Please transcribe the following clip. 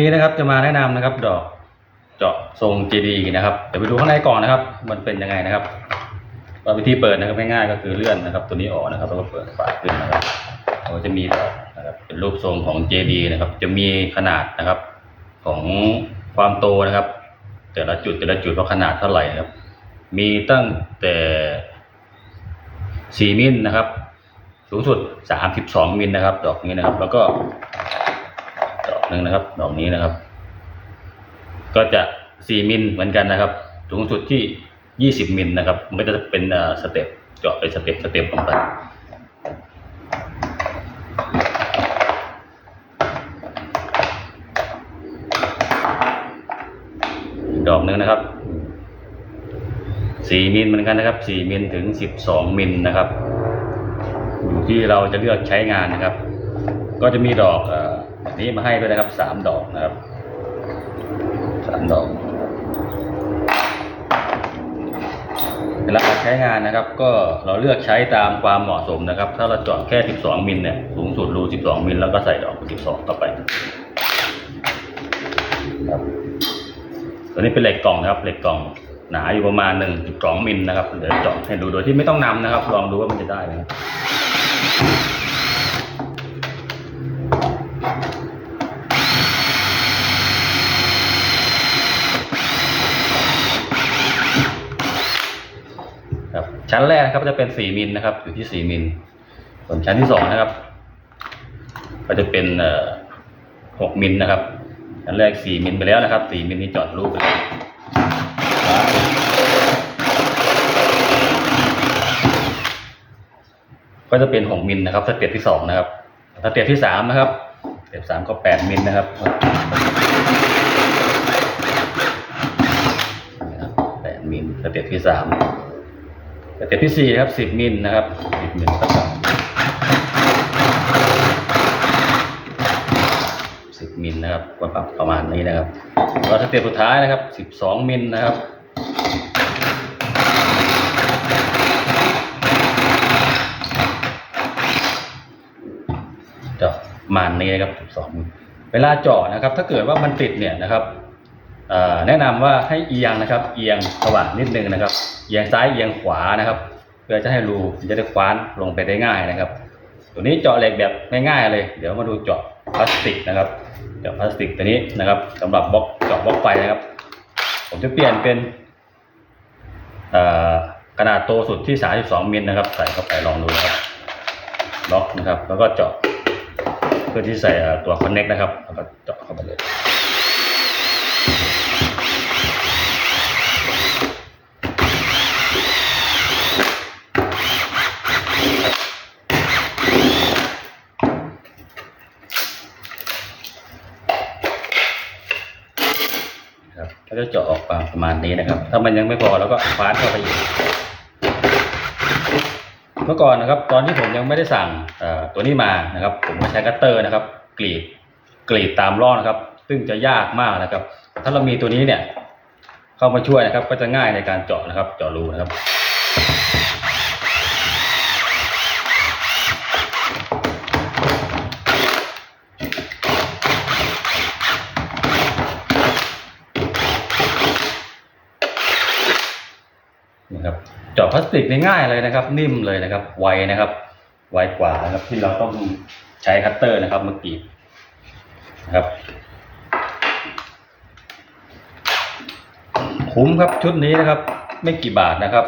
นี้นะครับจะมาแนะนำนะครับ ดอกเจาะทรงเจดีนะครับเดี๋ยวไปดูข้างในก่อนนะครับ มันเป็นยังไงนะครับวิธีเปิดนะครับง่ายๆก็คือเลื่อนนะครับ ตัวนี้ออกนะครับแล้วก็เปิดฝาขึ้นนะครับเราจะมีดอกนะครับเป็นรูปทรงของเจดีนะครับ จะมีขนาดนะครับ ของความโตนะครับ แต่ละจุดแต่ละจุดว่าขนาดเท่าไหร่นะครับ มีตั้งแต่4มิลนะครับ สูงสุด 32มิลนะครับ ดอกนี้นะครับ แล้วก็ หนึ่งนะครับ ดอกนี้นะครับ ก็จะ4มิลเหมือนกันนะครับ สูงสุดที่20มิลนะครับ มันก็จะเป็นสเต็ปเจาะเป็นสเต็ปสเต็ปลงไปดอกหนึ่งนะครับ4มิลเหมือนกันนะครับ4มิลถึง12มิลนะครับ อยู่ที่เราจะเลือกใช้งานนะครับ ก็จะมีดอกอ อแบบนี้มาให้ด้วยนะครับ3ดอกนะครับ3ดอกเวลาใช้งานนะครับ ก็เราเลือกใช้ตามความเหมาะสมนะครับ ถ้าเราเจาะแค่ 12 มิลเนี่ยสูงสุดรู 12 มิลแล้วก็ใส่ดอก 12 เข้าไปครับตัวนี้เป็นเหล็กกล่องนะครับเหล็กกล่องหนาอยู่ประมาณ 1.2มิลนะครับเดี๋ยวเจาะให้ดูโดยที่ไม่ต้องนำนะครับ ลองดูว่ามันจะได้ไหมครับครับ ชั้นแรกนะครับจะเป็น4มิลนะครับ อยู่ที่4มิลส่วนชั้นที่2นะครับ ก็จะเป็นเอ่อ6มิลนะครับชั้นแรก4มิลไปแล้วนะครับ4มิลนี้จอดรูปไปแล้วก็จะเป็น6มิลนะครับสเต็ปที่2นะครับสเต็ปที่3นะครับสเต็ป3ก็8มิลนะครับ8มิลสเต็ปที่3 สเต็ปที่4ครับ10มิลนะครับ10มิลก็จะ10มิลนะครับก็ประมาณนี้นะครับแล้วสเต็ปสุดท้ายนะครับ12มิลนะครับจะประมาณนี้นะครับ12มิลเวลาเจาะนะครับ ถ้าเกิดว่ามันติดเนี่ยนะครับ แนะนำว่าให้เอียงนะครับ เอียงสว่างนิดนึงนะครับ เอียงซ้ายเอียงขวานะครับ เพื่อจะให้รูจะได้คว้านลงไปได้ง่ายนะครับ ตัวนี้เจาะเหล็กแบบง่ายๆเลย เดี๋ยวมาดูเจาะพลาสติกนะครับ เจาะพลาสติกตัวนี้นะครับสำหรับบล็อกเจาะบล็อกไฟนะครับ ผมจะเปลี่ยนเป็นขนาดโตสุดที่ 32มิลนะครับ ใส่เข้าไปลองดูนะครับล็อกนะครับ แล้วก็เจาะเพื่อที่ใส่ตัวคอนเน็กนะครับแล้วก็เจาะเข้าไปเลย ครับก็จะเจาะออกมาประมาณนี้นะครับ ถ้ามันยังไม่พอเราก็คว้านเข้าไปอีก เมื่อก่อนนะครับ ตอนที่ผมยังไม่ได้สั่งตัวนี้มานะครับ ผมก็ใช้คัตเตอร์นะครับ กรีดกรีดตามร่องนะครับ ซึ่งจะยากมากนะครับ ถ้าเรามีตัวนี้เนี่ย เข้ามาช่วยนะครับ ก็จะง่ายในการเจาะนะครับ เจาะรูนะครับ นะครับเจาะพลาสติกนี่ง่ายเลยนะครับ นิ่มเลยนะครับ ไวนะครับ ไวกว่านะครับที่เราต้องใช้คัตเตอร์นะครับเมื่อกี้นะครับคุ้มครับชุดนี้นะครับ ไม่กี่บาทนะครับ